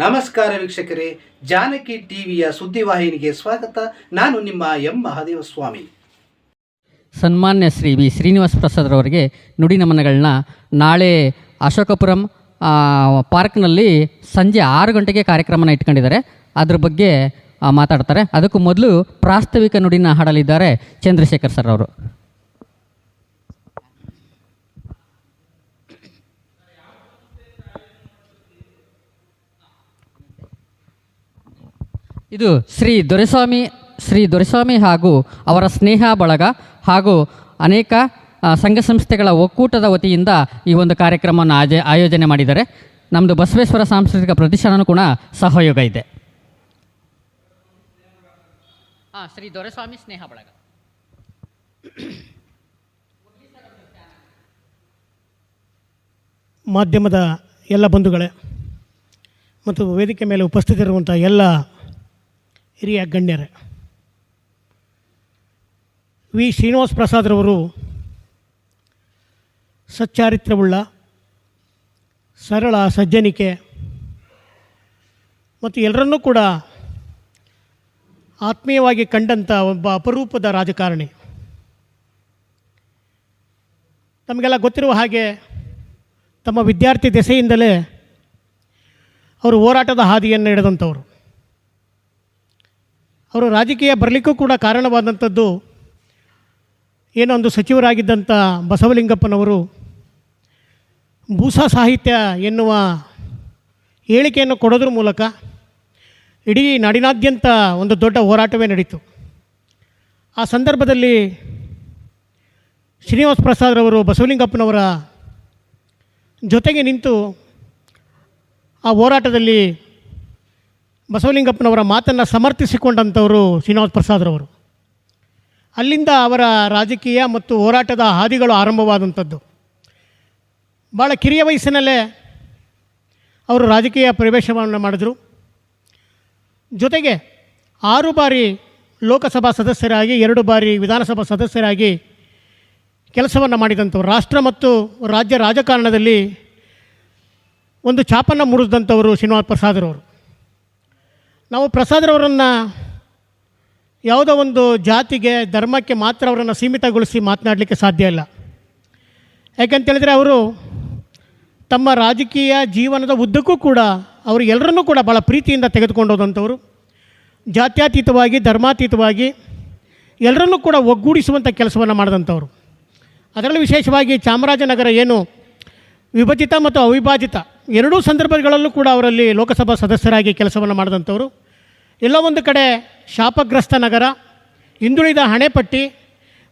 ನಮಸ್ಕಾರ ವೀಕ್ಷಕರೇ, ಜಾನಕಿ ಟಿವಿಯ ಸುದ್ದಿವಾಹಿನಿಗೆ ಸ್ವಾಗತ. ನಾನು ನಿಮ್ಮ ಎಂ. ಮಹಾದೇವ ಸ್ವಾಮಿ ಸನ್ಮಾನ್ಯ ಶ್ರೀ ವಿ. ಶ್ರೀನಿವಾಸ ಪ್ರಸಾದ್ರವರಿಗೆ ನುಡಿ ನಮನಗಳನ್ನ ನಾಳೆ ಅಶೋಕಪುರಂ ಪಾರ್ಕ್ನಲ್ಲಿ ಸಂಜೆ ಆರು ಗಂಟೆಗೆ ಕಾರ್ಯಕ್ರಮನ ಇಟ್ಕೊಂಡಿದ್ದಾರೆ. ಅದ್ರ ಬಗ್ಗೆ ಮಾತಾಡ್ತಾರೆ. ಅದಕ್ಕೂ ಮೊದಲು ಪ್ರಾಸ್ತಾವಿಕ ನುಡಿನ ಹಾಡಲಿದ್ದಾರೆ ಚಂದ್ರಶೇಖರ್ ಸರ್ ಅವರು. ಇದು ಶ್ರೀ ದೊರೆಸ್ವಾಮಿ ಶ್ರೀ ದೊರೆಸ್ವಾಮಿ ಹಾಗೂ ಅವರ ಸ್ನೇಹ ಬಳಗ ಹಾಗೂ ಅನೇಕ ಸಂಘ ಸಂಸ್ಥೆಗಳ ಒಕ್ಕೂಟದ ವತಿಯಿಂದ ಈ ಒಂದು ಕಾರ್ಯಕ್ರಮವನ್ನು ಆಜ, ಆಯೋಜನೆ ಮಾಡಿದ್ದಾರೆ. ನಮ್ಮದು ಬಸವೇಶ್ವರ ಸಾಂಸ್ಕೃತಿಕ ಪ್ರತಿಷ್ಠಾನನೂ ಕೂಡ ಸಹಯೋಗ ಇದೆ. ಹಾಂ ಶ್ರೀ ದೊರೆಸ್ವಾಮಿ ಸ್ನೇಹ ಬಳಗ. ಮಾಧ್ಯಮದ ಎಲ್ಲ ಬಂಧುಗಳೇ, ಮತ್ತು ವೇದಿಕೆ ಮೇಲೆ ಉಪಸ್ಥಿತಿರುವಂಥ ಎಲ್ಲ ಹಿರಿಯ ಗಣ್ಯರೇ. ವಿ. ಶ್ರೀನಿವಾಸ ಪ್ರಸಾದ್ರವರು ಸಚ್ಚಾರಿತ್ರವುಳ್ಳ ಸರಳ ಸಜ್ಜನಿಕೆ ಮತ್ತು ಎಲ್ಲರನ್ನೂ ಕೂಡ ಆತ್ಮೀಯವಾಗಿ ಕಂಡಂಥ ಒಬ್ಬ ಅಪರೂಪದ ರಾಜಕಾರಣಿ. ತಮಗೆಲ್ಲ ಗೊತ್ತಿರುವ ಹಾಗೆ ತಮ್ಮ ವಿದ್ಯಾರ್ಥಿ ದೆಸೆಯಿಂದಲೇ ಅವರು ಹೋರಾಟದ ಹಾದಿಯನ್ನು ಹಿಡಿದಂಥವ್ರು ಅವರು ರಾಜಕೀಯ ಬರಲಿಕ್ಕೂ ಕೂಡ ಕಾರಣವಾದಂಥದ್ದು ಏನೋ ಒಂದು ಸಚಿವರಾಗಿದ್ದಂಥ ಬಸವಲಿಂಗಪ್ಪನವರು ಭೂಸಾ ಸಾಹಿತ್ಯ ಎನ್ನುವ ಹೇಳಿಕೆಯನ್ನು ಕೊಡೋದ್ರ ಮೂಲಕ ಇಡೀ ನಾಡಿನಾದ್ಯಂತ ಒಂದು ದೊಡ್ಡ ಹೋರಾಟವೇ ನಡೀತು. ಆ ಸಂದರ್ಭದಲ್ಲಿ ಶ್ರೀನಿವಾಸ ಪ್ರಸಾದ್ರವರು ಬಸವಲಿಂಗಪ್ಪನವರ ಜೊತೆಗೆ ನಿಂತು ಆ ಹೋರಾಟದಲ್ಲಿ ಬಸವಲಿಂಗಪ್ಪನವರ ಮಾತನ್ನು ಸಮರ್ಥಿಸಿಕೊಂಡಂಥವರು ಶ್ರೀನಿವಾಸ ಪ್ರಸಾದ್ರವರು ಅಲ್ಲಿಂದ ಅವರ ರಾಜಕೀಯ ಮತ್ತು ಹೋರಾಟದ ಹಾದಿಗಳು ಆರಂಭವಾದಂಥದ್ದು. ಭಾಳ ಕಿರಿಯ ವಯಸ್ಸಿನಲ್ಲೇ ಅವರು ರಾಜಕೀಯ ಪ್ರವೇಶವನ್ನು ಮಾಡಿದರು. ಜೊತೆಗೆ ಆರು ಬಾರಿ ಲೋಕಸಭಾ ಸದಸ್ಯರಾಗಿ, ಎರಡು ಬಾರಿ ವಿಧಾನಸಭಾ ಸದಸ್ಯರಾಗಿ ಕೆಲಸವನ್ನು ಮಾಡಿದಂಥವ್ರು. ರಾಷ್ಟ್ರ ಮತ್ತು ರಾಜ್ಯ ರಾಜಕಾರಣದಲ್ಲಿ ಒಂದು ಛಾಪನ್ನು ಮೂಡಿಸಿದಂಥವರು ಶ್ರೀನಿವಾಸ ಪ್ರಸಾದ್ರವರು ನಾವು ಪ್ರಸಾದ್ರವರನ್ನು ಯಾವುದೋ ಒಂದು ಜಾತಿಗೆ, ಧರ್ಮಕ್ಕೆ ಮಾತ್ರ ಅವರನ್ನು ಸೀಮಿತಗೊಳಿಸಿ ಮಾತನಾಡಲಿಕ್ಕೆ ಸಾಧ್ಯ ಇಲ್ಲ. ಯಾಕಂತೇಳಿದರೆ ಅವರು ತಮ್ಮ ರಾಜಕೀಯ ಜೀವನದ ಉದ್ದಕ್ಕೂ ಕೂಡ ಅವರು ಎಲ್ಲರನ್ನೂ ಕೂಡ ಭಾಳ ಪ್ರೀತಿಯಿಂದ ತೆಗೆದುಕೊಂಡು ಹೋದಂಥವ್ರು. ಜಾತ್ಯತೀತವಾಗಿ, ಧರ್ಮಾತೀತವಾಗಿ ಎಲ್ಲರನ್ನೂ ಕೂಡ ಒಗ್ಗೂಡಿಸುವಂಥ ಕೆಲಸವನ್ನು ಮಾಡಿದಂಥವ್ರು. ಅದರಲ್ಲೂ ವಿಶೇಷವಾಗಿ ಚಾಮರಾಜನಗರ ಏನು ವಿಭಜಿತ ಮತ್ತು ಅವಿಭಾಜಿತ ಎರಡೂ ಸಂದರ್ಭಗಳಲ್ಲೂ ಕೂಡ ಅವರಲ್ಲಿ ಲೋಕಸಭಾ ಸದಸ್ಯರಾಗಿ ಕೆಲಸವನ್ನು ಮಾಡಿದಂಥವರು. ಎಲ್ಲ ಒಂದು ಕಡೆ ಶಾಪಗ್ರಸ್ತ ನಗರ, ಹಿಂದುಳಿದ ಹಣೆಪಟ್ಟಿ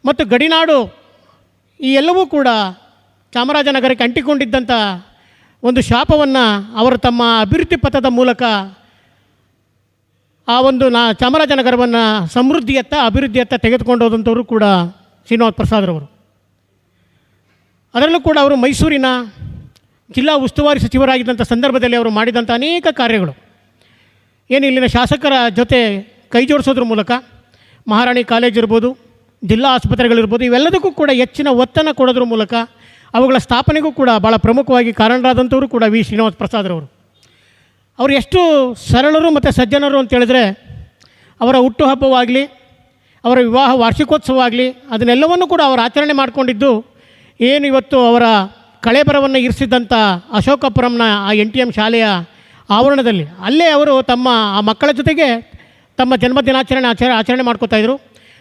ಮತ್ತು ಗಡಿನಾಡು ಈ ಎಲ್ಲವೂ ಕೂಡ ಚಾಮರಾಜನಗರಕ್ಕೆ ಅಂಟಿಕೊಂಡಿದ್ದಂಥ ಒಂದು ಶಾಪವನ್ನು ಅವರು ತಮ್ಮ ಅಭಿವೃದ್ಧಿ ಪಥದ ಮೂಲಕ ಆ ಒಂದು ನಾ ಚಾಮರಾಜನಗರವನ್ನು ಸಮೃದ್ಧಿಯತ್ತ, ಅಭಿವೃದ್ಧಿಯತ್ತ ತೆಗೆದುಕೊಂಡು ಹೋದಂಥವರು ಕೂಡ ಶ್ರೀನಿವಾಸ ಪ್ರಸಾದ್ರವರು ಅದರಲ್ಲೂ ಕೂಡ ಅವರು ಮೈಸೂರಿನ ಜಿಲ್ಲಾ ಉಸ್ತುವಾರಿ ಸಚಿವರಾಗಿದ್ದಂಥ ಸಂದರ್ಭದಲ್ಲಿ ಅವರು ಮಾಡಿದಂಥ ಅನೇಕ ಕಾರ್ಯಗಳು. ಏನು ಇಲ್ಲಿನ ಶಾಸಕರ ಜೊತೆ ಕೈಜೋಡಿಸೋದ್ರ ಮೂಲಕ ಮಹಾರಾಣಿ ಕಾಲೇಜ್ ಇರ್ಬೋದು, ಜಿಲ್ಲಾ ಆಸ್ಪತ್ರೆಗಳಿರ್ಬೋದು ಇವೆಲ್ಲದಕ್ಕೂ ಕೂಡ ಹೆಚ್ಚಿನ ಒತ್ತನ್ನು ಕೊಡೋದ್ರ ಮೂಲಕ ಅವುಗಳ ಸ್ಥಾಪನೆಗೂ ಕೂಡ ಭಾಳ ಪ್ರಮುಖವಾಗಿ ಕಾರಣರಾದಂಥವರು ಕೂಡ ವಿ. ಶ್ರೀನಿವಾಸ ಪ್ರಸಾದ್ರವರು ಅವರು ಎಷ್ಟು ಸರಳರು ಮತ್ತು ಸಜ್ಜನರು ಅಂತ ಹೇಳಿದ್ರೆ, ಅವರ ಹುಟ್ಟುಹಬ್ಬವಾಗಲಿ ಅವರ ವಿವಾಹ ವಾರ್ಷಿಕೋತ್ಸವ ಆಗಲಿ, ಅದನ್ನೆಲ್ಲವನ್ನು ಕೂಡ ಅವರು ಆಚರಣೆ ಮಾಡಿಕೊಂಡಿದ್ದು, ಏನು ಇವತ್ತು ಅವರ ಕಳೆಬರವನ್ನು ಇರಿಸಿದ್ದಂಥ ಅಶೋಕಪುರಂನ ಆ ಎನ್ ಟಿ ಎಂ ಶಾಲೆಯ ಆವರಣದಲ್ಲಿ, ಅಲ್ಲೇ ಅವರು ತಮ್ಮ ಆ ಮಕ್ಕಳ ಜೊತೆಗೆ ತಮ್ಮ ಜನ್ಮದಿನಾಚರಣೆ ಆಚರಣೆ ಆಚರಣೆ ಮಾಡ್ಕೋತಾಯಿದ್ರು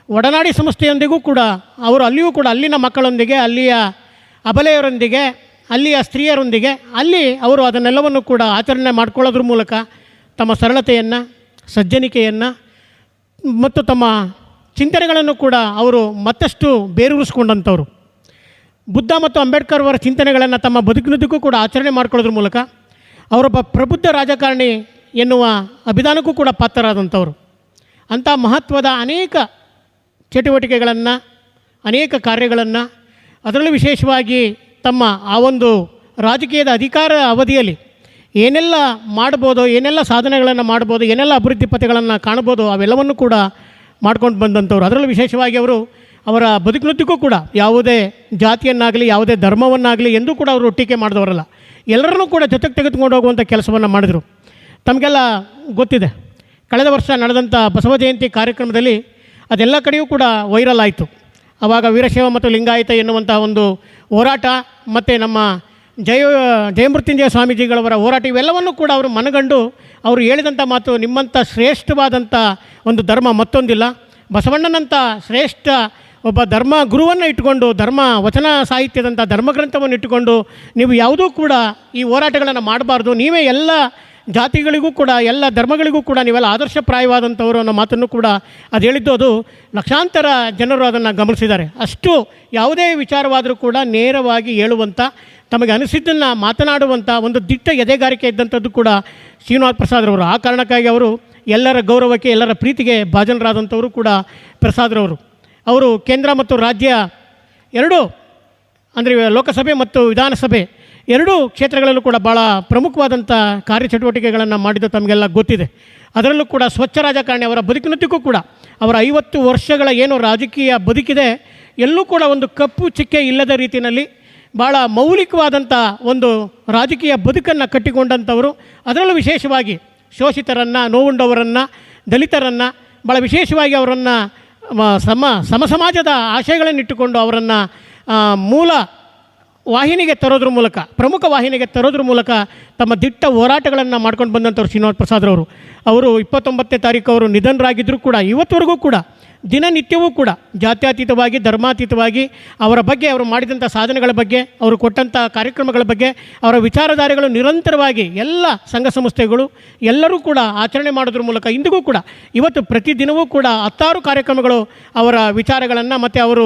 ಒಡನಾಡಿ ಸಂಸ್ಥೆಯೊಂದಿಗೂ ಕೂಡ ಅವರು ಅಲ್ಲಿಯೂ ಕೂಡ, ಅಲ್ಲಿನ ಮಕ್ಕಳೊಂದಿಗೆ, ಅಲ್ಲಿಯ ಅಬಲೆಯರೊಂದಿಗೆ ಅಲ್ಲಿಯ ಸ್ತ್ರೀಯರೊಂದಿಗೆ, ಅಲ್ಲಿ ಅವರು ಅದನ್ನೆಲ್ಲವನ್ನು ಕೂಡ ಆಚರಣೆ ಮಾಡ್ಕೊಳ್ಳೋದ್ರ ಮೂಲಕ ತಮ್ಮ ಸರಳತೆಯನ್ನು, ಸಜ್ಜನಿಕೆಯನ್ನು ಮತ್ತು ತಮ್ಮ ಚಿಂತನೆಗಳನ್ನು ಕೂಡ ಅವರು ಮತ್ತಷ್ಟು ಬೇರೂರಿಸ್ಕೊಂಡಂಥವ್ರು. ಬುದ್ಧ ಮತ್ತು ಅಂಬೇಡ್ಕರ್ ಅವರ ಚಿಂತನೆಗಳನ್ನು ತಮ್ಮ ಬದುಕಿನದಕ್ಕೂ ಕೂಡ ಆಚರಣೆ ಮಾಡ್ಕೊಳ್ಳೋದ್ರ ಮೂಲಕ ಅವರೊಬ್ಬ ಪ್ರಬುದ್ಧ ರಾಜಕಾರಣಿ ಎನ್ನುವ ಅಭಿಧಾನಕ್ಕೂ ಕೂಡ ಪಾತ್ರರಾದಂಥವರು. ಅಂಥ ಮಹತ್ವದ ಅನೇಕ ಚಟುವಟಿಕೆಗಳನ್ನು, ಅನೇಕ ಕಾರ್ಯಗಳನ್ನು ಅದರಲ್ಲೂ ವಿಶೇಷವಾಗಿ ತಮ್ಮ ಆ ಒಂದು ರಾಜಕೀಯದ ಅಧಿಕಾರ ಅವಧಿಯಲ್ಲಿ ಏನೆಲ್ಲ ಮಾಡ್ಬೋದು, ಏನೆಲ್ಲ ಸಾಧನೆಗಳನ್ನು ಮಾಡ್ಬೋದು, ಏನೆಲ್ಲ ಅಭಿವೃದ್ಧಿ ಪಥಗಳನ್ನು ಕಾಣ್ಬೋದು ಅವೆಲ್ಲವನ್ನು ಕೂಡ ಮಾಡ್ಕೊಂಡು ಬಂದಂಥವ್ರು. ಅದರಲ್ಲೂ ವಿಶೇಷವಾಗಿ ಅವರು ಅವರ ಬದುಕಿನೊತ್ತಿಗೂ ಕೂಡ ಯಾವುದೇ ಜಾತಿಯನ್ನಾಗಲಿ, ಯಾವುದೇ ಧರ್ಮವನ್ನಾಗಲಿ ಎಂದೂ ಕೂಡ ಅವರು ಟೀಕೆ ಮಾಡಿದವರಲ್ಲ. ಎಲ್ಲರನ್ನೂ ಕೂಡ ಜೊತೆಗೆ ತೆಗೆದುಕೊಂಡು ಹೋಗುವಂಥ ಕೆಲಸವನ್ನು ಮಾಡಿದರು. ತಮಗೆಲ್ಲ ಗೊತ್ತಿದೆ. ಕಳೆದ ವರ್ಷ ನಡೆದಂಥ ಬಸವ ಜಯಂತಿ ಕಾರ್ಯಕ್ರಮದಲ್ಲಿ ಅದೆಲ್ಲ ಕಡೆಯೂ ಕೂಡ ವೈರಲ್ ಆಯಿತು. ಆವಾಗ ವೀರಶೈವ ಮತ್ತು ಲಿಂಗಾಯತ ಎನ್ನುವಂಥ ಒಂದು ಹೋರಾಟ ಮತ್ತು ನಮ್ಮ ಜಯ, ಜಯಮೃತ್ಯುಂಜಯ ಸ್ವಾಮೀಜಿಗಳವರ ಹೋರಾಟ ಇವೆಲ್ಲವನ್ನು ಕೂಡ ಅವರು ಮನಗಂಡು ಅವರು ಹೇಳಿದಂಥ ಮಾತು ನಿಮ್ಮಂಥ ಶ್ರೇಷ್ಠವಾದಂಥ ಒಂದು ಧರ್ಮ ಮತ್ತೊಂದಿಲ್ಲ. ಬಸವಣ್ಣನಂಥ ಶ್ರೇಷ್ಠ ಒಬ್ಬ ಧರ್ಮ ಗುರುವನ್ನು ಇಟ್ಟುಕೊಂಡು, ಧರ್ಮ ವಚನ ಸಾಹಿತ್ಯದಂಥ ಧರ್ಮಗ್ರಂಥವನ್ನು ಇಟ್ಟುಕೊಂಡು, ನೀವು ಯಾವುದೂ ಕೂಡ ಈ ಹೋರಾಟಗಳನ್ನು ಮಾಡಬಾರ್ದು. ನೀವೇ ಎಲ್ಲ ಜಾತಿಗಳಿಗೂ ಕೂಡ, ಎಲ್ಲ ಧರ್ಮಗಳಿಗೂ ಕೂಡ ನೀವೆಲ್ಲ ಆದರ್ಶಪ್ರಾಯವಾದಂಥವರು ಅನ್ನೋ ಮಾತನ್ನು ಕೂಡ ಅದು ಹೇಳಿದ್ದು, ಅದು ಲಕ್ಷಾಂತರ ಜನರು ಅದನ್ನು ಗಮನಿಸಿದ್ದಾರೆ. ಅಷ್ಟು ಯಾವುದೇ ವಿಚಾರವಾದರೂ ಕೂಡ ನೇರವಾಗಿ ಹೇಳುವಂಥ ತಮಗೆ ಅನಿಸಿದ್ದನ್ನು ಮಾತನಾಡುವಂಥ ಒಂದು ದಿಟ್ಟ ಎದೆಗಾರಿಕೆ ಇದ್ದಂಥದ್ದು ಕೂಡ ಶ್ರೀನಿವಾಸ ಪ್ರಸಾದ್ರವರು ಆ ಕಾರಣಕ್ಕಾಗಿ ಅವರು ಎಲ್ಲರ ಗೌರವಕ್ಕೆ, ಎಲ್ಲರ ಪ್ರೀತಿಗೆ ಭಾಜನರಾದಂಥವರು ಕೂಡ ಪ್ರಸಾದ್ರವರು ಅವರು ಕೇಂದ್ರ ಮತ್ತು ರಾಜ್ಯ ಎರಡೂ, ಅಂದರೆ ಲೋಕಸಭೆ ಮತ್ತು ವಿಧಾನಸಭೆ ಎರಡೂ ಕ್ಷೇತ್ರಗಳಲ್ಲೂ ಕೂಡ ಭಾಳ ಪ್ರಮುಖವಾದಂಥ ಕಾರ್ಯಚಟುವಟಿಕೆಗಳನ್ನು ಮಾಡಿದ್ದು ತಮಗೆಲ್ಲ ಗೊತ್ತಿದೆ. ಅದರಲ್ಲೂ ಕೂಡ ಸ್ವಚ್ಛ ರಾಜಕಾರಣಿ ಅವರ ಬದುಕಿನತಿಗೂ ಕೂಡ ಅವರ ಐವತ್ತು ವರ್ಷಗಳ ಏನು ರಾಜಕೀಯ ಬದುಕಿದೆ, ಎಲ್ಲೂ ಕೂಡ ಒಂದು ಕಪ್ಪು ಚಿಕ್ಕೆ ಇಲ್ಲದ ರೀತಿಯಲ್ಲಿ ಭಾಳ ಮೌಲಿಕವಾದಂಥ ಒಂದು ರಾಜಕೀಯ ಬದುಕನ್ನು ಕಟ್ಟಿಕೊಂಡಂಥವರು. ಅದರಲ್ಲೂ ವಿಶೇಷವಾಗಿ ಶೋಷಿತರನ್ನು, ನೋವುಂಡವರನ್ನು, ದಲಿತರನ್ನು ಭಾಳ ವಿಶೇಷವಾಗಿ ಅವರನ್ನು ಸಮ ಸಮ ಸಮಾಜದ ಆಶಯಗಳನ್ನಿಟ್ಟುಕೊಂಡು ಅವರನ್ನು ಮೂಲ ವಾಹಿನಿಗೆ ತರೋದ್ರ ಮೂಲಕ, ಪ್ರಮುಖ ವಾಹಿನಿಗೆ ತರೋದ್ರ ಮೂಲಕ ತಮ್ಮ ದಿಟ್ಟ ಹೋರಾಟಗಳನ್ನು ಮಾಡ್ಕೊಂಡು ಬಂದಂಥವ್ರು ಶ್ರೀನಿವಾಸ ಪ್ರಸಾದ್ರವರು ಅವರು ಇಪ್ಪತ್ತೊಂಬತ್ತನೇ ತಾರೀಕು ಅವರು ನಿಧನರಾಗಿದ್ದರೂ ಕೂಡ, ಇವತ್ತವರೆಗೂ ಕೂಡ ದಿನನಿತ್ಯವೂ ಕೂಡ ಜಾತ್ಯಾತೀತವಾಗಿ, ಧರ್ಮಾತೀತವಾಗಿ ಅವರ ಬಗ್ಗೆ, ಅವರು ಮಾಡಿದಂಥ ಸಾಧನೆಗಳ ಬಗ್ಗೆ, ಅವರು ಕೊಟ್ಟಂಥ ಕಾರ್ಯಕ್ರಮಗಳ ಬಗ್ಗೆ, ಅವರ ವಿಚಾರಧಾರೆಗಳು ನಿರಂತರವಾಗಿ ಎಲ್ಲ ಸಂಘ ಸಂಸ್ಥೆಗಳು ಎಲ್ಲರೂ ಕೂಡ ಆಚರಣೆ ಮಾಡೋದ್ರ ಮೂಲಕ ಇಂದಿಗೂ ಕೂಡ ಇವತ್ತು ಪ್ರತಿದಿನವೂ ಕೂಡ ಹತ್ತಾರು ಕಾರ್ಯಕ್ರಮಗಳು ಅವರ ವಿಚಾರಗಳನ್ನು ಮತ್ತು ಅವರು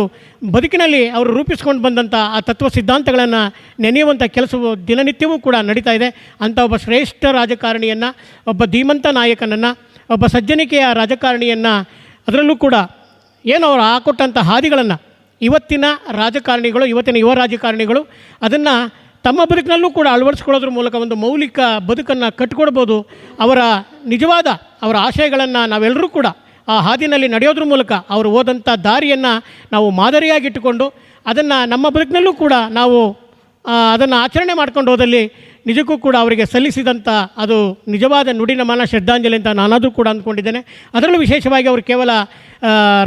ಬದುಕಿನಲ್ಲಿ ಅವರು ರೂಪಿಸ್ಕೊಂಡು ಬಂದಂಥ ಆ ತತ್ವ ಸಿದ್ಧಾಂತಗಳನ್ನು ನೆನೆಯುವಂಥ ಕೆಲಸವು ದಿನನಿತ್ಯವೂ ಕೂಡ ನಡೀತಾ ಇದೆ. ಅಂಥ ಒಬ್ಬ ಶ್ರೇಷ್ಠ ರಾಜಕಾರಣಿಯನ್ನು, ಒಬ್ಬ ಧೀಮಂತ ನಾಯಕನನ್ನು, ಒಬ್ಬ ಸಜ್ಜನಿಕೆಯ ರಾಜಕಾರಣಿಯನ್ನು ಅದರಲ್ಲೂ ಕೂಡ ಏನು ಅವರು ಹಾಕೊಟ್ಟಂಥ ಹಾದಿಗಳನ್ನು ಇವತ್ತಿನ ರಾಜಕಾರಣಿಗಳು, ಇವತ್ತಿನ ಯುವ ರಾಜಕಾರಣಿಗಳು ಅದನ್ನು ತಮ್ಮ ಬದುಕಿನಲ್ಲೂ ಕೂಡ ಅಳವಡಿಸ್ಕೊಳ್ಳೋದ್ರ ಮೂಲಕ ಒಂದು ಮೌಲಿಕ ಬದುಕನ್ನು ಕಟ್ಟಿಕೊಡ್ಬೋದು ಅವರ ನಿಜವಾದ ಅವರ ಆಶಯಗಳನ್ನು ನಾವೆಲ್ಲರೂ ಕೂಡ ಆ ಹಾದಿನಲ್ಲಿ ನಡೆಯೋದ್ರ ಮೂಲಕ ಅವರು ಹೋದಂಥ ದಾರಿಯನ್ನು ನಾವು ಮಾದರಿಯಾಗಿಟ್ಟುಕೊಂಡು ಅದನ್ನು ನಮ್ಮ ಬದುಕಿನಲ್ಲೂ ಕೂಡ ನಾವು ಅದನ್ನು ಆಚರಣೆ ಮಾಡ್ಕೊಂಡು ಹೋದಲ್ಲಿ ನಿಜಕ್ಕೂ ಕೂಡ ಅವರಿಗೆ ಸಲ್ಲಿಸಿದಂಥ ಅದು ನಿಜವಾದ ನುಡಿ ನಮನ, ಶ್ರದ್ಧಾಂಜಲಿ ಅಂತ ನಾನಾದರೂ ಕೂಡ ಅಂದ್ಕೊಂಡಿದ್ದೇನೆ. ಅದರಲ್ಲೂ ವಿಶೇಷವಾಗಿ ಅವರು ಕೇವಲ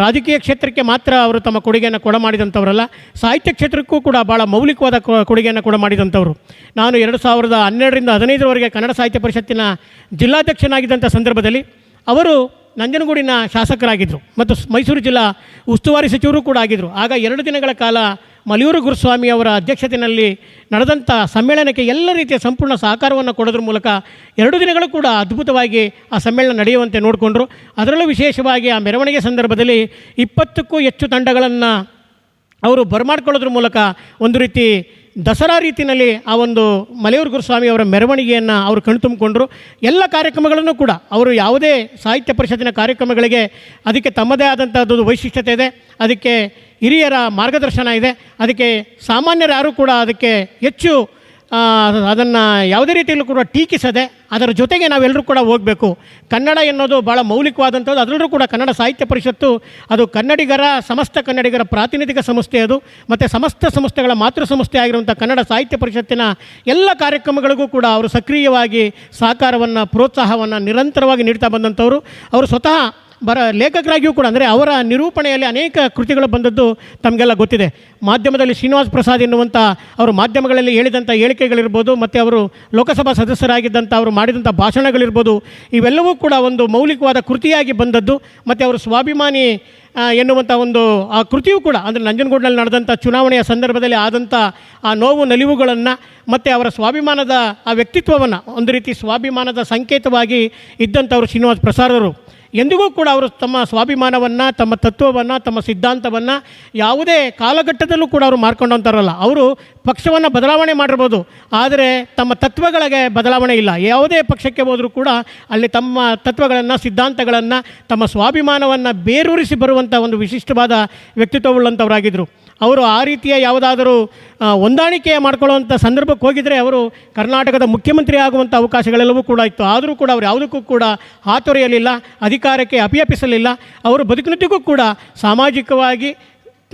ರಾಜಕೀಯ ಕ್ಷೇತ್ರಕ್ಕೆ ಮಾತ್ರ ಅವರು ತಮ್ಮ ಕೊಡುಗೆಯನ್ನು ಕೊಡ ಮಾಡಿದಂಥವರಲ್ಲ, ಸಾಹಿತ್ಯ ಕ್ಷೇತ್ರಕ್ಕೂ ಕೂಡ ಭಾಳ ಮೌಲಿಕವಾದ ಕೊಡುಗೆಯನ್ನು ಕೂಡ ಮಾಡಿದಂಥವರು. ನಾನು ಎರಡು ಸಾವಿರದ ಹನ್ನೆರಡರಿಂದ ಹದಿನೈದರವರೆಗೆ ಕನ್ನಡ ಸಾಹಿತ್ಯ ಪರಿಷತ್ತಿನ ಜಿಲ್ಲಾಧ್ಯಕ್ಷನಾಗಿದ್ದಂಥ ಸಂದರ್ಭದಲ್ಲಿ, ಅವರು ನಂಜನಗೂಡಿನ ಶಾಸಕರಾಗಿದ್ದರು ಮತ್ತು ಮೈಸೂರು ಜಿಲ್ಲಾ ಉಸ್ತುವಾರಿ ಸಚಿವರು ಕೂಡ ಆಗಿದ್ದರು ಆಗ ಎರಡು ದಿನಗಳ ಕಾಲ ಮಲಿಯೂರು ಗುರುಸ್ವಾಮಿ ಅವರ ಅಧ್ಯಕ್ಷತೆಯಲ್ಲಿ ನಡೆದಂಥ ಸಮ್ಮೇಳನಕ್ಕೆ ಎಲ್ಲ ರೀತಿಯ ಸಂಪೂರ್ಣ ಸಹಕಾರವನ್ನು ಕೊಡೋದ್ರ ಮೂಲಕ ಎರಡು ದಿನಗಳು ಕೂಡ ಅದ್ಭುತವಾಗಿ ಆ ಸಮ್ಮೇಳನ ನಡೆಯುವಂತೆ ನೋಡಿಕೊಂಡ್ರು. ಅದರಲ್ಲೂ ವಿಶೇಷವಾಗಿ ಆ ಮೆರವಣಿಗೆ ಸಂದರ್ಭದಲ್ಲಿ ಇಪ್ಪತ್ತಕ್ಕೂ ಹೆಚ್ಚು ತಂಡಗಳನ್ನು ಅವರು ಬರಮಾಡ್ಕೊಳ್ಳೋದ್ರ ಮೂಲಕ ಒಂದು ರೀತಿ ದಸರಾ ರೀತಿಯಲ್ಲಿ ಆ ಒಂದು ಮಲೆಯೂರು ಗುರುಸ್ವಾಮಿ ಅವರ ಮೆರವಣಿಗೆಯನ್ನು ಅವರು ಕಣ್ತುಂಬಿಕೊಂಡ್ರು. ಎಲ್ಲ ಕಾರ್ಯಕ್ರಮಗಳನ್ನು ಕೂಡ ಅವರು ಯಾವುದೇ ಸಾಹಿತ್ಯ ಪರಿಷತ್ತಿನ ಕಾರ್ಯಕ್ರಮಗಳಿಗೆ ಅದಕ್ಕೆ ತಮ್ಮದೇ ಆದಂಥದ್ದು ವೈಶಿಷ್ಟ್ಯತೆ ಇದೆ. ಅದಕ್ಕೆ ಹಿರಿಯರ ಮಾರ್ಗದರ್ಶನ ಇದೆ. ಅದಕ್ಕೆ ಸಾಮಾನ್ಯರು ಯಾರೂ ಕೂಡ ಅದಕ್ಕೆ ಹೆಚ್ಚು ಅದನ್ನು ಯಾವುದೇ ರೀತಿಯಲ್ಲೂ ಕೂಡ ಟೀಕಿಸದೆ ಅದರ ಜೊತೆಗೆ ನಾವೆಲ್ಲರೂ ಕೂಡ ಹೋಗಬೇಕು. ಕನ್ನಡ ಎನ್ನೋದು ಭಾಳ ಮೌಲಿಕವಾದಂಥದ್ದು. ಅದರಲ್ಲೂ ಕೂಡ ಕನ್ನಡ ಸಾಹಿತ್ಯ ಪರಿಷತ್ತು, ಅದು ಕನ್ನಡಿಗರ, ಸಮಸ್ತ ಕನ್ನಡಿಗರ ಪ್ರಾತಿನಿಧಿಕ ಸಂಸ್ಥೆ ಅದು. ಮತ್ತು ಸಮಸ್ತ ಸಂಸ್ಥೆಗಳ ಮಾತೃ ಸಂಸ್ಥೆ ಆಗಿರುವಂಥ ಕನ್ನಡ ಸಾಹಿತ್ಯ ಪರಿಷತ್ತಿನ ಎಲ್ಲ ಕಾರ್ಯಕ್ರಮಗಳಿಗೂ ಕೂಡ ಅವರು ಸಕ್ರಿಯವಾಗಿ ಸಹಕಾರವನ್ನು, ಪ್ರೋತ್ಸಾಹವನ್ನು ನಿರಂತರವಾಗಿ ನೀಡ್ತಾ ಬಂದಂಥವರು. ಅವರು ಸ್ವತಃ ಬರ ಲೇಖಕರಾಗಿಯೂ ಕೂಡ, ಅಂದರೆ ಅವರ ನಿರೂಪಣೆಯಲ್ಲಿ ಅನೇಕ ಕೃತಿಗಳು ಬಂದದ್ದು ತಮಗೆಲ್ಲ ಗೊತ್ತಿದೆ. ಮಾಧ್ಯಮದಲ್ಲಿ ಶ್ರೀನಿವಾಸ್ ಪ್ರಸಾದ್ ಎನ್ನುವಂಥ ಅವರು ಮಾಧ್ಯಮಗಳಲ್ಲಿ ಹೇಳಿದಂಥ ಹೇಳಿಕೆಗಳಿರ್ಬೋದು, ಮತ್ತು ಅವರು ಲೋಕಸಭಾ ಸದಸ್ಯರಾಗಿದ್ದಂಥ ಅವರು ಮಾಡಿದಂಥ ಭಾಷಣಗಳಿರ್ಬೋದು, ಇವೆಲ್ಲವೂ ಕೂಡ ಒಂದು ಮೌಲಿಕವಾದ ಕೃತಿಯಾಗಿ ಬಂದದ್ದು. ಮತ್ತು ಅವರು ಸ್ವಾಭಿಮಾನಿ ಎನ್ನುವಂಥ ಒಂದು, ಆ ಕೃತಿಯೂ ಕೂಡ, ಅಂದರೆ ನಂಜನಗೂಡಿನಲ್ಲಿ ನಡೆದಂಥ ಚುನಾವಣೆಯ ಸಂದರ್ಭದಲ್ಲಿ ಆದಂಥ ಆ ನೋವು ನಲಿವುಗಳನ್ನು, ಮತ್ತು ಅವರ ಸ್ವಾಭಿಮಾನದ ಆ ವ್ಯಕ್ತಿತ್ವವನ್ನು, ಒಂದು ರೀತಿ ಸ್ವಾಭಿಮಾನದ ಸಂಕೇತವಾಗಿ ಇದ್ದಂಥವರು ಶ್ರೀನಿವಾಸ್ ಪ್ರಸಾದರು ಎಂದಿಗೂ ಕೂಡ ಅವರು ತಮ್ಮ ಸ್ವಾಭಿಮಾನವನ್ನು, ತಮ್ಮ ತತ್ವವನ್ನು, ತಮ್ಮ ಸಿದ್ಧಾಂತವನ್ನು ಯಾವುದೇ ಕಾಲಘಟ್ಟದಲ್ಲೂ ಕೂಡ ಅವರು ಮಾರ್ಕೊಂಡಂತಾರಲ್ಲ ಅವರು ಪಕ್ಷವನ್ನು ಬದಲಾವಣೆ ಮಾಡಿರ್ಬೋದು. ಆದರೆ ತಮ್ಮ ತತ್ವಗಳಿಗೆ ಬದಲಾವಣೆ ಇಲ್ಲ. ಯಾವುದೇ ಪಕ್ಷಕ್ಕೆ ಹೋದರೂ ಕೂಡ ಅಲ್ಲಿ ತಮ್ಮ ತತ್ವಗಳನ್ನು, ಸಿದ್ಧಾಂತಗಳನ್ನು, ತಮ್ಮ ಸ್ವಾಭಿಮಾನವನ್ನು ಬೇರೂರಿಸಿ ಬರುವಂಥ ಒಂದು ವಿಶಿಷ್ಟವಾದ ವ್ಯಕ್ತಿತ್ವವುಳ್ಳಂಥವರಾಗಿದ್ದರು ಅವರು ಆ ರೀತಿಯ ಯಾವುದಾದರೂ ಹೊಂದಾಣಿಕೆ ಮಾಡ್ಕೊಳ್ಳುವಂಥ ಸಂದರ್ಭಕ್ಕೆ ಹೋಗಿದರೆ ಅವರು ಕರ್ನಾಟಕದ ಮುಖ್ಯಮಂತ್ರಿ ಆಗುವಂಥ ಅವಕಾಶಗಳೆಲ್ಲವೂ ಕೂಡ ಇತ್ತು. ಆದರೂ ಕೂಡ ಅವರು ಯಾವುದಕ್ಕೂ ಕೂಡ ಹಾತೊರೆಯಲಿಲ್ಲ ಅಧಿಕಾರಕ್ಕೆ ಅಪಿಯಪಿಸಲಿಲ್ಲ. ಅವರು ಬದುಕಿನತ್ತಿಗೂ ಕೂಡ ಸಾಮಾಜಿಕವಾಗಿ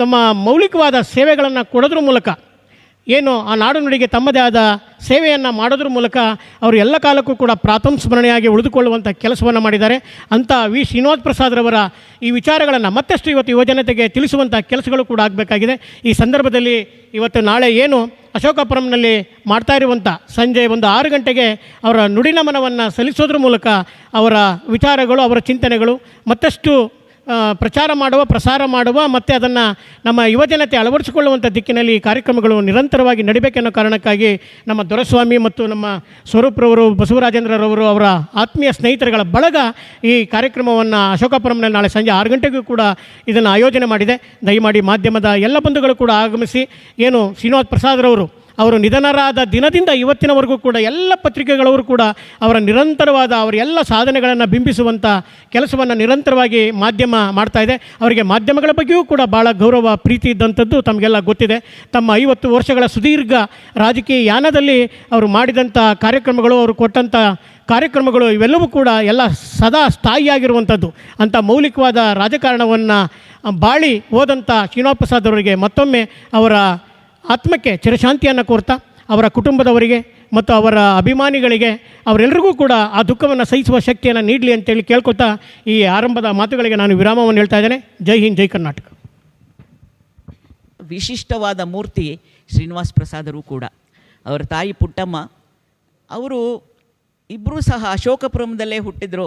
ತಮ್ಮ ಮೌಲಿಕವಾದ ಸೇವೆಗಳನ್ನು ಕೊಡೋದ್ರ ಮೂಲಕ ಏನು ಆ ನಾಡು ನುಡಿಗೆ ತಮ್ಮದೇ ಆದ ಸೇವೆಯನ್ನು ಮಾಡೋದ್ರ ಮೂಲಕ ಅವರು ಎಲ್ಲ ಕಾಲಕ್ಕೂ ಕೂಡ ಪ್ರಾಥಮ ಸ್ಮರಣೆಯಾಗಿ ಉಳಿದುಕೊಳ್ಳುವಂಥ ಕೆಲಸವನ್ನು ಮಾಡಿದ್ದಾರೆ. ಅಂಥ ವಿ. ಶ್ರೀನಿವಾಸ್ ಪ್ರಸಾದ್ರವರ ಈ ವಿಚಾರಗಳನ್ನು ಮತ್ತಷ್ಟು ಇವತ್ತು ಯುವಜನತೆಗೆ ತಿಳಿಸುವಂಥ ಕೆಲಸಗಳು ಕೂಡ ಆಗಬೇಕಾಗಿದೆ. ಈ ಸಂದರ್ಭದಲ್ಲಿ ಇವತ್ತು ನಾಳೆ ಏನು ಅಶೋಕಪುರಂನಲ್ಲಿ ಮಾಡ್ತಾ ಇರುವಂಥ ಸಂಜೆ ಒಂದು ಆರು ಗಂಟೆಗೆ ಅವರ ನುಡಿನಮನವನ್ನು ಸಲ್ಲಿಸೋದ್ರ ಮೂಲಕ ಅವರ ವಿಚಾರಗಳು, ಅವರ ಚಿಂತನೆಗಳು ಮತ್ತಷ್ಟು ಪ್ರಚಾರ ಮಾಡುವ, ಪ್ರಸಾರ ಮಾಡುವ ಮತ್ತು ಅದನ್ನು ನಮ್ಮ ಯುವಜನತೆ ಅಳವಡಿಸಿಕೊಳ್ಳುವಂಥ ದಿಕ್ಕಿನಲ್ಲಿ ಈ ಕಾರ್ಯಕ್ರಮಗಳು ನಿರಂತರವಾಗಿ ನಡಿಬೇಕೆನ್ನೋ ಕಾರಣಕ್ಕಾಗಿ ನಮ್ಮ ದೊರೆಸ್ವಾಮಿ ಮತ್ತು ನಮ್ಮ ಸ್ವರೂಪ್ರವರು ಬಸವರಾಜೇಂದ್ರರವರು ಅವರ ಆತ್ಮೀಯ ಸ್ನೇಹಿತರುಗಳ ಬಳಗ ಈ ಕಾರ್ಯಕ್ರಮವನ್ನು ಅಶೋಕಪುರಂನಲ್ಲಿ ನಾಳೆ ಸಂಜೆ ಆರು ಗಂಟೆಗೂ ಕೂಡ ಇದನ್ನು ಆಯೋಜನೆ ಮಾಡಿದೆ. ದಯಮಾಡಿ ಮಾಧ್ಯಮದ ಎಲ್ಲ ಬಂಧುಗಳು ಕೂಡ ಆಗಮಿಸಿ. ಏನು ಶ್ರೀನಿವಾಸ್ ಪ್ರಸಾದ್ರವರು ಅವರು ನಿಧನರಾದ ದಿನದಿಂದ ಇವತ್ತಿನವರೆಗೂ ಕೂಡ ಎಲ್ಲ ಪತ್ರಿಕೆಗಳವರು ಕೂಡ ಅವರ ನಿರಂತರವಾದ ಅವರ ಎಲ್ಲ ಸಾಧನೆಗಳನ್ನು ಬಿಂಬಿಸುವಂಥ ಕೆಲಸವನ್ನು ನಿರಂತರವಾಗಿ ಮಾಧ್ಯಮ ಮಾಡ್ತಾ ಇದೆ. ಅವರಿಗೆ ಮಾಧ್ಯಮಗಳ ಬಗ್ಗೆಯೂ ಕೂಡ ಭಾಳ ಗೌರವ, ಪ್ರೀತಿ ಇದ್ದಂಥದ್ದು ತಮಗೆಲ್ಲ ಗೊತ್ತಿದೆ. ತಮ್ಮ ಐವತ್ತು ವರ್ಷಗಳ ಸುದೀರ್ಘ ರಾಜಕೀಯ ಯಾನದಲ್ಲಿ ಅವರು ಮಾಡಿದಂಥ ಕಾರ್ಯಕ್ರಮಗಳು, ಅವರು ಕೊಟ್ಟಂಥ ಕಾರ್ಯಕ್ರಮಗಳು ಇವೆಲ್ಲವೂ ಕೂಡ ಎಲ್ಲ ಸದಾ ಸ್ಥಾಯಿಯಾಗಿರುವಂಥದ್ದು ಅಂಥ ಮೌಲಿಕವಾದ ರಾಜಕಾರಣವನ್ನು ಬಾಳಿ ಹೋದಂಥ ಶ್ರೀನಿವಾಸ ಪ್ರಸಾದ್ ಅವರಿಗೆ ಮತ್ತೊಮ್ಮೆ ಅವರ ಆತ್ಮಕ್ಕೆ ಚಿರಶಾಂತಿಯನ್ನು ಕೋರ್ತಾ ಅವರ ಕುಟುಂಬದವರಿಗೆ ಮತ್ತು ಅವರ ಅಭಿಮಾನಿಗಳಿಗೆ ಅವರೆಲ್ಲರಿಗೂ ಕೂಡ ಆ ದುಃಖವನ್ನು ಸಹಿಸುವ ಶಕ್ತಿಯನ್ನು ನೀಡಲಿ ಅಂತೇಳಿ ಕೇಳ್ಕೊತಾ ಈ ಆರಂಭದ ಮಾತುಗಳಿಗೆ ನಾನು ವಿರಾಮವನ್ನು ಹೇಳ್ತಾ ಇದ್ದೇನೆ. ಜೈ ಹಿಂದ್, ಜೈ ಕರ್ನಾಟಕ. ವಿಶಿಷ್ಟವಾದ ಮೂರ್ತಿ ಶ್ರೀನಿವಾಸ್ ಪ್ರಸಾದರು ಕೂಡ. ಅವರ ತಾಯಿ ಪುಟ್ಟಮ್ಮ, ಅವರು ಇಬ್ಬರೂ ಸಹ ಅಶೋಕಪುರಮದಲ್ಲೇ ಹುಟ್ಟಿದ್ರು.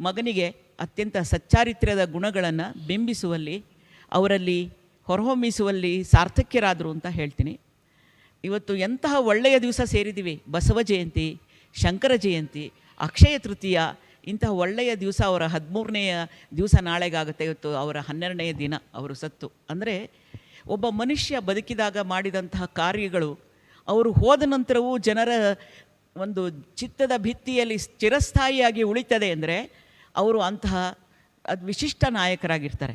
ಮಗನಿಗೆ ಅತ್ಯಂತ ಸಚ್ಚಾರಿತ್ರ್ಯದ ಗುಣಗಳನ್ನು ಬಿಂಬಿಸುವಲ್ಲಿ ಅವರಲ್ಲಿ ಹೊರಹೊಮ್ಮಿಸುವಲ್ಲಿ ಸಾರ್ಥಕ್ಯರಾದರು ಅಂತ ಹೇಳ್ತೀನಿ. ಇವತ್ತು ಎಂತಹ ಒಳ್ಳೆಯ ದಿವಸ ಸೇರಿದ್ದೀವಿ ಬಸವ ಜಯಂತಿ, ಶಂಕರ ಜಯಂತಿ, ಅಕ್ಷಯ ತೃತೀಯ, ಇಂತಹ ಒಳ್ಳೆಯ ದಿವಸ ಅವರ ಹದಿಮೂರನೆಯ ದಿವಸ ನಾಳೆಗಾಗುತ್ತೆ. ಇವತ್ತು ಅವರ ಹನ್ನೆರಡನೆಯ ದಿನ ಅವರು ಸತ್ತು. ಅಂದರೆ ಒಬ್ಬ ಮನುಷ್ಯ ಬದುಕಿದಾಗ ಮಾಡಿದಂತಹ ಕಾರ್ಯಗಳು, ಅವರು ಹೋದ ನಂತರವೂ ಜನರ ಒಂದು ಚಿತ್ತದ ಭಿತ್ತಿಯಲ್ಲಿ ಚಿರಸ್ಥಾಯಿಯಾಗಿ ಉಳಿತದೆ ಅಂದರೆ ಅವರು ಅಂತಹ ಅದು ವಿಶಿಷ್ಟ ನಾಯಕರಾಗಿರ್ತಾರೆ.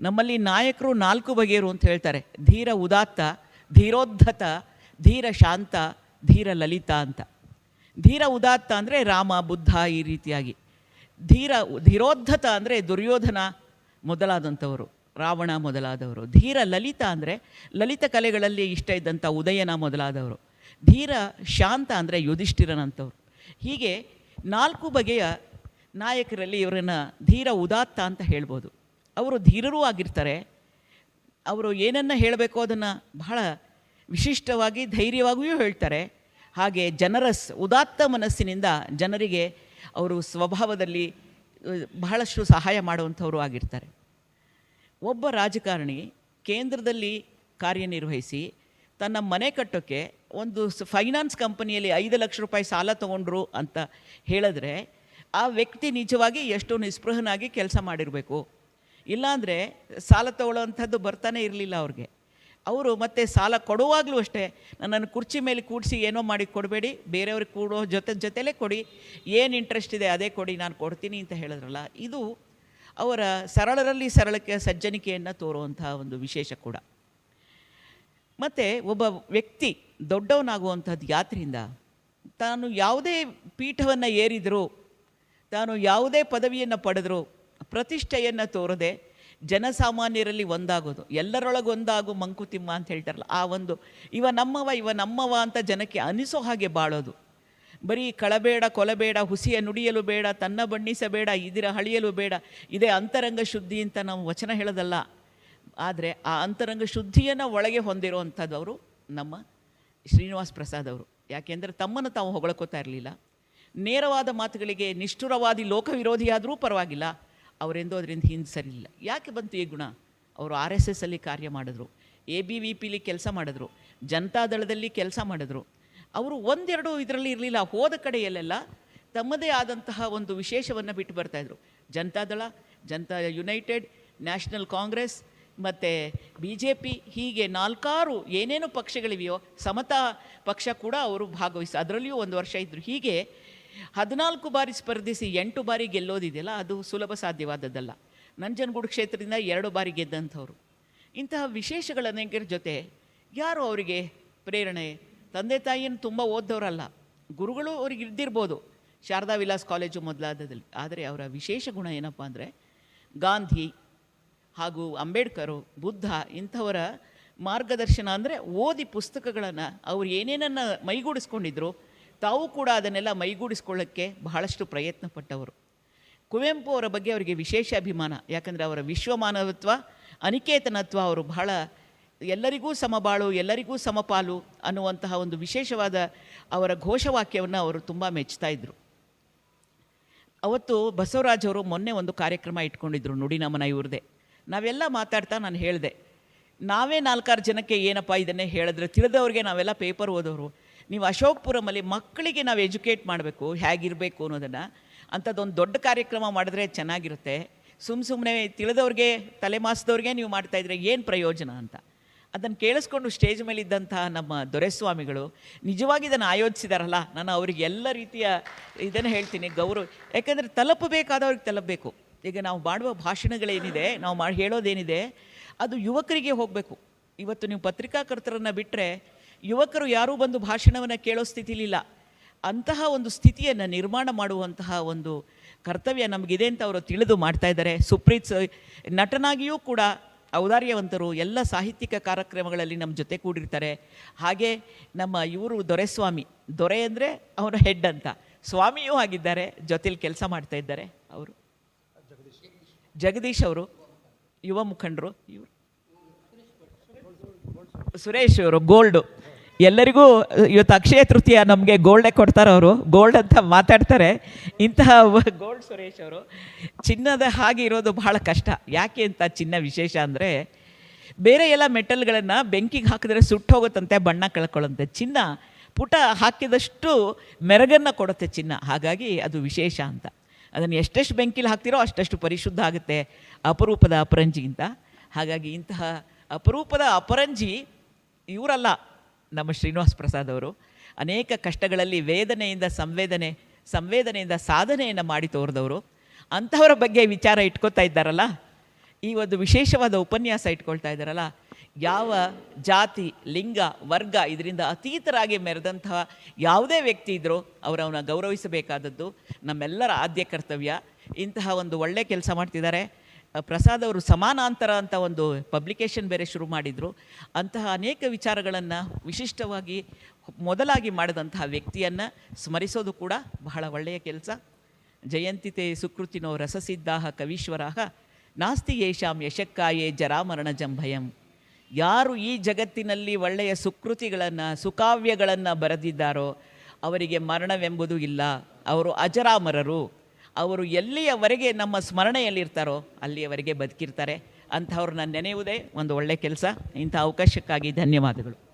ನಮ್ಮಲ್ಲಿ ನಾಯಕರು ನಾಲ್ಕು ಬಗೆಯರು ಅಂತ ಹೇಳ್ತಾರೆ. ಧೀರ ಉದಾತ್ತ, ಧೀರೋದ್ಧತ, ಧೀರ ಶಾಂತ, ಧೀರ ಲಲಿತ ಅಂತ. ಧೀರ ಉದಾತ್ತ ಅಂದರೆ ರಾಮ, ಬುದ್ಧ ಈ ರೀತಿಯಾಗಿ. ಧೀರ, ಧೀರೋದ್ಧತ ಅಂದರೆ ದುರ್ಯೋಧನ ಮೊದಲಾದಂಥವರು, ರಾವಣ ಮೊದಲಾದವರು. ಧೀರ ಲಲಿತ ಅಂದರೆ ಲಲಿತ ಕಲೆಗಳಲ್ಲಿ ಇಷ್ಟ ಇದ್ದಂಥ ಉದಯನ ಮೊದಲಾದವರು. ಧೀರ ಶಾಂತ ಅಂದರೆ ಯುಧಿಷ್ಠಿರನಂಥವ್ರು. ಹೀಗೆ ನಾಲ್ಕು ಬಗೆಯ ನಾಯಕರಲ್ಲಿ ಇವರನ್ನು ಧೀರ ಉದಾತ್ತ ಅಂತ ಹೇಳ್ಬೋದು. ಅವರು ಧೀರರೂ ಆಗಿರ್ತಾರೆ. ಅವರು ಏನನ್ನು ಹೇಳಬೇಕು ಅದನ್ನು ಬಹಳ ವಿಶಿಷ್ಟವಾಗಿ, ಧೈರ್ಯವಾಗಿಯೂ ಹೇಳ್ತಾರೆ. ಹಾಗೆ ಜನರಸ್ ಉದಾತ್ತ ಮನಸ್ಸಿನಿಂದ ಜನರಿಗೆ ಅವರು ಸ್ವಭಾವದಲ್ಲಿ ಬಹಳಷ್ಟು ಸಹಾಯ ಮಾಡುವಂಥವರು ಆಗಿರ್ತಾರೆ. ಒಬ್ಬ ರಾಜಕಾರಣಿ ಕೇಂದ್ರದಲ್ಲಿ ಕಾರ್ಯನಿರ್ವಹಿಸಿ, ತನ್ನ ಮನೆ ಕಟ್ಟೋಕ್ಕೆ ಒಂದು ಫೈನಾನ್ಸ್ ಕಂಪನಿಯಲ್ಲಿ ಐದು ಲಕ್ಷ ರೂಪಾಯಿ ಸಾಲ ತೊಗೊಂಡ್ರು ಅಂತ ಹೇಳಿದ್ರೆ, ಆ ವ್ಯಕ್ತಿ ನಿಜವಾಗಿ ಎಷ್ಟು ನಿಸ್ಪೃಹನಾಗಿ ಕೆಲಸ ಮಾಡಿರಬೇಕು. ಇಲ್ಲಾಂದರೆ ಸಾಲ ತಗೊಳ್ಳೋವಂಥದ್ದು ಬರ್ತಾನೆ ಇರಲಿಲ್ಲ ಅವ್ರಿಗೆ. ಅವರು ಮತ್ತೆ ಸಾಲ ಕೊಡುವಾಗಲೂ ಅಷ್ಟೇ, ನನ್ನನ್ನು ಕುರ್ಚಿ ಮೇಲೆ ಕೂಡಿಸಿ ಏನೋ ಮಾಡಿ ಕೊಡಬೇಡಿ, ಬೇರೆಯವ್ರಿಗೆ ಕೂಡೋ ಜೊತೆ ಜೊತೆಲೇ ಕೊಡಿ, ಏನು ಇಂಟ್ರೆಸ್ಟ್ ಇದೆ ಅದೇ ಕೊಡಿ, ನಾನು ಕೊಡ್ತೀನಿ ಅಂತ ಹೇಳಿದ್ರಲ್ಲ, ಇದು ಅವರ ಸರಳರಲ್ಲಿ ಸರಳಕ್ಕೆ ಸಜ್ಜನಿಕೆಯನ್ನು ತೋರುವಂತಹ ಒಂದು ವಿಶೇಷ ಕೂಡ. ಮತ್ತು ಒಬ್ಬ ವ್ಯಕ್ತಿ ದೊಡ್ಡವನಾಗುವಂಥದ್ದು ಯಾತ್ರಿಂದ ತಾನು ಯಾವುದೇ ಪೀಠವನ್ನು ಏರಿದರೂ, ತಾನು ಯಾವುದೇ ಪದವಿಯನ್ನು ಪಡೆದರೂ ಪ್ರತಿಷ್ಠೆಯನ್ನು ತೋರದೆ ಜನಸಾಮಾನ್ಯರಲ್ಲಿ ಒಂದಾಗೋದು. ಎಲ್ಲರೊಳಗೆ ಒಂದಾಗು ಮಂಕುತಿಮ್ಮ ಅಂತ ಹೇಳ್ತಾರಲ್ಲ, ಆ ಒಂದು ಇವ ನಮ್ಮವ ಇವ ನಮ್ಮವ ಅಂತ ಜನಕ್ಕೆ ಅನಿಸೋ ಹಾಗೆ ಬಾಳೋದು. ಬರೀ ಕಳಬೇಡ, ಕೊಲಬೇಡ, ಹುಸಿಯ ನುಡಿಯಲು ಬೇಡ, ತನ್ನ ಬಣ್ಣಿಸಬೇಡ, ಇದಿರ ಹಳಿಯಲು ಬೇಡ, ಇದೇ ಅಂತರಂಗ ಶುದ್ಧಿ ಅಂತ ನಾವು ವಚನ ಹೇಳೋದಲ್ಲ. ಆದರೆ ಆ ಅಂತರಂಗ ಶುದ್ಧಿಯನ್ನು ಒಳಗೆ ಹೊಂದಿರುವಂಥದ್ದು ಅವರು ನಮ್ಮ ಶ್ರೀನಿವಾಸ್ ಪ್ರಸಾದ್ ಅವರು. ಯಾಕೆಂದರೆ ತಮ್ಮನ್ನು ತಾವು ಹೊಗಳ್ಕೋತಾ ಇರಲಿಲ್ಲ. ನೇರವಾದ ಮಾತುಗಳಿಗೆ ನಿಷ್ಠುರವಾದಿ ಲೋಕವಿರೋಧಿಯಾದರೂ ಪರವಾಗಿಲ್ಲ. ಅವರೆಂದೂ ಅದರಿಂದ ಹಿಂದೆ ಸರಿಲಿಲ್ಲ ಯಾಕೆ ಬಂತು ಈ ಗುಣ? ಅವರು ಆರ್ ಎಸ್ ಎಸ್ ಅಲ್ಲಿ ಕಾರ್ಯ ಮಾಡಿದ್ರು. ಎ ಬಿ ವಿ ಪಿಲಿ ಕೆಲಸ ಮಾಡಿದ್ರು. ಜನತಾದಳದಲ್ಲಿ ಕೆಲಸ ಮಾಡಿದ್ರು. ಅವರು ಒಂದೆರಡು ಇದರಲ್ಲಿ ಇರಲಿಲ್ಲ. ಹೋದ ಕಡೆಯಲ್ಲೆಲ್ಲ ತಮ್ಮದೇ ಆದಂತಹ ಒಂದು ವಿಶೇಷವನ್ನು ಬಿಟ್ಟು ಬರ್ತಾಯಿದ್ರು ಜನತಾದಳ ಜನತಾ ಯುನೈಟೆಡ್, ನ್ಯಾಷನಲ್ ಕಾಂಗ್ರೆಸ್, ಮತ್ತು ಬಿ ಜೆ ಪಿ, ಹೀಗೆ ನಾಲ್ಕಾರು ಏನೇನು ಪಕ್ಷಗಳಿವೆಯೋ, ಸಮತಾ ಪಕ್ಷ ಕೂಡ ಅವರು ಭಾಗವಹಿಸಿ, ಅದರಲ್ಲಿಯೂ ಒಂದು ವರ್ಷ ಇದ್ದರು ಹೀಗೆ ಹದಿನಾಲ್ಕು ಬಾರಿ ಸ್ಪರ್ಧಿಸಿ ಎಂಟು ಬಾರಿ ಗೆಲ್ಲೋದಿದೆಯಲ್ಲ, ಅದು ಸುಲಭ ಸಾಧ್ಯವಾದದ್ದಲ್ಲ. ನಂಜನಗೂಡು ಕ್ಷೇತ್ರದಿಂದ ಎರಡು ಬಾರಿ ಗೆದ್ದಂಥವ್ರು. ಇಂತಹ ವಿಶೇಷಗಳ ಅನೇಕರ ಜೊತೆ ಯಾರು ಅವರಿಗೆ ಪ್ರೇರಣೆ? ತಂದೆ ತಾಯಿಯನ್ನು ತುಂಬ ಓದ್ದವರಲ್ಲ. ಗುರುಗಳು ಅವ್ರಿಗೆ ಇದ್ದಿರ್ಬೋದು ಶಾರದಾ ವಿಲಾಸ್ ಕಾಲೇಜು ಮೊದಲಾದದಲ್ಲಿ ಆದರೆ ಅವರ ವಿಶೇಷ ಗುಣ ಏನಪ್ಪ ಅಂದರೆ, ಗಾಂಧಿ ಹಾಗೂ ಅಂಬೇಡ್ಕರು, ಬುದ್ಧ ಇಂಥವರ ಮಾರ್ಗದರ್ಶನ ಅಂದರೆ ಓದಿ ಪುಸ್ತಕಗಳನ್ನು ಅವರು ಏನೇನನ್ನು ಮೈಗೂಡಿಸ್ಕೊಂಡಿದ್ರು ತಾವು ಕೂಡ ಅದನ್ನೆಲ್ಲ ಮೈಗೂಡಿಸ್ಕೊಳ್ಳೋಕ್ಕೆ ಬಹಳಷ್ಟು ಪ್ರಯತ್ನ ಪಟ್ಟವರು ಕುವೆಂಪು ಅವರ ಬಗ್ಗೆ ಅವರಿಗೆ ವಿಶೇಷ ಅಭಿಮಾನ. ಯಾಕಂದರೆ ಅವರ ವಿಶ್ವಮಾನವತ್ವ, ಅನಿಕೇತನತ್ವ ಅವರು ಬಹಳ ಎಲ್ಲರಿಗೂ ಸಮಬಾಳು, ಎಲ್ಲರಿಗೂ ಸಮಪಾಲು ಅನ್ನುವಂತಹ ಒಂದು ವಿಶೇಷವಾದ ಅವರ ಘೋಷವಾಕ್ಯವನ್ನು ಅವರು ತುಂಬ ಮೆಚ್ಚುತ್ತಾ ಇದ್ದರು ಅವತ್ತು ಬಸವರಾಜ್ ಅವರು ಮೊನ್ನೆ ಒಂದು ಕಾರ್ಯಕ್ರಮ ಇಟ್ಕೊಂಡಿದ್ರು ನುಡಿ ನಮನ ಇವ್ರದ್ದೇ ನಾವೆಲ್ಲ ಮಾತಾಡ್ತಾ ನಾನು ಹೇಳಿದೆ, ನಾವೇ ನಾಲ್ಕಾರು ಜನಕ್ಕೆ ಏನಪ್ಪ ಇದನ್ನೇ ಹೇಳಿದ್ರೆ, ತಿಳಿದವ್ರಿಗೆ ನಾವೆಲ್ಲ ಪೇಪರ್ ಓದೋರು ನೀವು ಅಶೋಕ್ಪುರಮಲ್ಲಿ ಮಕ್ಕಳಿಗೆ ನಾವು ಎಜುಕೇಟ್ ಮಾಡಬೇಕು, ಹೇಗಿರಬೇಕು ಅನ್ನೋದನ್ನು, ಅಂಥದ್ದೊಂದು ದೊಡ್ಡ ಕಾರ್ಯಕ್ರಮ ಮಾಡಿದ್ರೆ ಚೆನ್ನಾಗಿರುತ್ತೆ. ಸುಮ್ಮ ಸುಮ್ಮನೆ ತಿಳಿದವ್ರಿಗೆ, ತಲೆಮಾಸದವ್ರಿಗೆ ನೀವು ಮಾಡ್ತಾಯಿದ್ರೆ ಏನು ಪ್ರಯೋಜನ ಅಂತ. ಅದನ್ನು ಕೇಳಿಸ್ಕೊಂಡು ಸ್ಟೇಜ್ ಮೇಲೆ ಇದ್ದಂತಹ ನಮ್ಮ ದೊರೆಸ್ವಾಮಿಗಳು, ನಿಜವಾಗಿ ಇದನ್ನು ಆಯೋಜಿಸಿದಾರಲ್ಲ, ನಾನು ಅವರಿಗೆ ಎಲ್ಲ ರೀತಿಯ ಇದನ್ನು ಹೇಳ್ತೀನಿ, ಗೌರವ. ಯಾಕಂದರೆ ತಲುಪಬೇಕಾದವ್ರಿಗೆ ತಲುಪಬೇಕು. ಈಗ ನಾವು ಮಾಡುವ ಭಾಷಣಗಳೇನಿದೆ, ನಾವು ಮಾಡಿ ಹೇಳೋದೇನಿದೆ, ಅದು ಯುವಕರಿಗೆ ಹೋಗಬೇಕು. ಇವತ್ತು ನೀವು ಪತ್ರಿಕಾಕರ್ತರನ್ನು ಬಿಟ್ಟರೆ ಯುವಕರು ಯಾರೂ ಬಂದು ಭಾಷಣವನ್ನು ಕೇಳೋ ಸ್ಥಿತಿಲಿಲ್ಲ. ಅಂತಹ ಒಂದು ಸ್ಥಿತಿಯನ್ನು ನಿರ್ಮಾಣ ಮಾಡುವಂತಹ ಒಂದು ಕರ್ತವ್ಯ ನಮಗಿದೆ ಅಂತ ಅವರು ತಿಳಿದು ಮಾಡ್ತಾ ಇದ್ದಾರೆ. ಸುಪ್ರೀತ್ ನಟನಾಗಿಯೂ ಕೂಡ ಔದಾರ್ಯವಂತರು ಎಲ್ಲ ಸಾಹಿತ್ಯಿಕ ಕಾರ್ಯಕ್ರಮಗಳಲ್ಲಿ ನಮ್ಮ ಜೊತೆ ಕೂಡಿರ್ತಾರೆ. ಹಾಗೆ ನಮ್ಮ ಇವರು ದೊರೆಸ್ವಾಮಿ, ದೊರೆ ಅಂದರೆ ಅವರ ಹೆಡ್ ಅಂತ. ಸ್ವಾಮಿಯೂ ಆಗಿದ್ದಾರೆ, ಜೊತೆಲಿ ಕೆಲಸ ಮಾಡ್ತಾ ಇದ್ದಾರೆ ಅವರು. ಜಗದೀಶ್ ಅವರು, ಯುವ ಮುಖಂಡರು ಇವರು. ಸುರೇಶ್ ಅವರು, ಗೋಲ್ಡು. ಎಲ್ಲರಿಗೂ ಇವತ್ತು ಅಕ್ಷಯ ತೃತೀಯ ನಮಗೆ ಗೋಲ್ಡೇ ಕೊಡ್ತಾರೆ ಅವರು. ಗೋಲ್ಡ್ ಅಂತ ಮಾತಾಡ್ತಾರೆ. ಇಂತಹ ಗೋಲ್ಡ್ ಸುರೇಶ್ ಅವರು. ಚಿನ್ನದ ಹಾಗೆ ಇರೋದು ಬಹಳ ಕಷ್ಟ. ಯಾಕೆ ಅಂತ ಚಿನ್ನ ವಿಶೇಷ ಅಂದರೆ, ಬೇರೆ ಎಲ್ಲ ಮೆಟಲ್ಗಳನ್ನು ಬೆಂಕಿಗೆ ಹಾಕಿದ್ರೆ ಸುಟ್ಟು ಹೋಗುತ್ತಂತೆ, ಬಣ್ಣ ಕಳ್ಕೊಳ್ಳುತ್ತೆ. ಚಿನ್ನ, ಪುಟ ಹಾಕಿದಷ್ಟು ಮೆರಗನ್ನು ಕೊಡುತ್ತೆ ಚಿನ್ನ. ಹಾಗಾಗಿ ಅದು ವಿಶೇಷ ಅಂತ. ಅದನ್ನು ಎಷ್ಟೆಷ್ಟು ಬೆಂಕಿಲಿ ಹಾಕ್ತಿರೋ ಅಷ್ಟಷ್ಟು ಪರಿಶುದ್ಧ ಆಗುತ್ತೆ ಅಪರೂಪದ ಅಪರಂಜಿಗಿಂತ ಹಾಗಾಗಿ ಇಂತಹ ಅಪರೂಪದ ಅಪರಂಜಿ ಇವರಲ್ಲ. ನಮ್ಮ ಶ್ರೀನಿವಾಸ್ ಪ್ರಸಾದ್ ಅವರು, ಅನೇಕ ಕಷ್ಟಗಳಲ್ಲಿ ವೇದನೆಯಿಂದ ಸಂವೇದನೆ, ಸಂವೇದನೆಯಿಂದ ಸಾಧನೆಯನ್ನು ಮಾಡಿ ತೋರಿದವರು. ಅಂಥವರ ಬಗ್ಗೆ ವಿಚಾರ ಇಟ್ಕೋತಾ ಇದ್ದಾರಲ್ಲ? ಈ ಒಂದು ವಿಶೇಷವಾದ ಉಪನ್ಯಾಸ ಇಟ್ಕೊಳ್ತಾ ಇದ್ದಾರಲ್ಲ? ಯಾವ ಜಾತಿ, ಲಿಂಗ, ವರ್ಗ ಇದರಿಂದ ಅತೀತರಾಗಿ ಮೆರೆದಂತಹ ಯಾವುದೇ ವ್ಯಕ್ತಿ ಇದ್ದರೂ ಅವರವನ್ನ ಗೌರವಿಸಬೇಕಾದದ್ದು ನಮ್ಮೆಲ್ಲರ ಆದ್ಯ ಕರ್ತವ್ಯ. ಇಂತಹ ಒಂದು ಒಳ್ಳೆ ಕೆಲಸ ಮಾಡ್ತಿದ್ದಾರೆ. ಪ್ರಸಾದ್ ಅವರು ಸಮಾನಾಂತರ ಅಂತ ಒಂದು ಪಬ್ಲಿಕೇಶನ್ ಬೇರೆ ಶುರು ಮಾಡಿದರು. ಅಂತಹ ಅನೇಕ ವಿಚಾರಗಳನ್ನು ವಿಶಿಷ್ಟವಾಗಿ ಮೊದಲಾಗಿ ಮಾಡಿದಂತಹ ವ್ಯಕ್ತಿಯನ್ನು ಸ್ಮರಿಸೋದು ಕೂಡ ಬಹಳ ಒಳ್ಳೆಯ ಕೆಲಸ. ಜಯಂತಿತೆ ಸುಕೃತಿನೋ ರಸಸಿದ್ಧಾಹ ಕವೀಶ್ವರಾಹ ನಾಸ್ತಿ ಯೇಷಾಂ ಯಶಕ್ಕಾಯೇ ಜರಾಮರಣ ಜಂಭಯಂ. ಯಾರು ಈ ಜಗತ್ತಿನಲ್ಲಿ ಒಳ್ಳೆಯ ಸುಕೃತಿಗಳನ್ನು, ಸುಕಾವ್ಯಗಳನ್ನು ಬರೆದಿದ್ದಾರೋ ಅವರಿಗೆ ಮರಣವೆಂಬುದು ಇಲ್ಲ. ಅವರು ಅಜರಾಮರರು. ಅವರು ಎಲ್ಲಿಯವರೆಗೆ ನಮ್ಮ ಸ್ಮರಣೆಯಲ್ಲಿರ್ತಾರೋ ಅಲ್ಲಿಯವರೆಗೆ ಬದುಕಿರ್ತಾರೆ. ಅಂಥವ್ರನ್ನ ನೆನೆಯುವುದೇ ಒಂದು ಒಳ್ಳೆಯ ಕೆಲಸ. ಇಂಥ ಅವಕಾಶಕ್ಕಾಗಿ ಧನ್ಯವಾದಗಳು.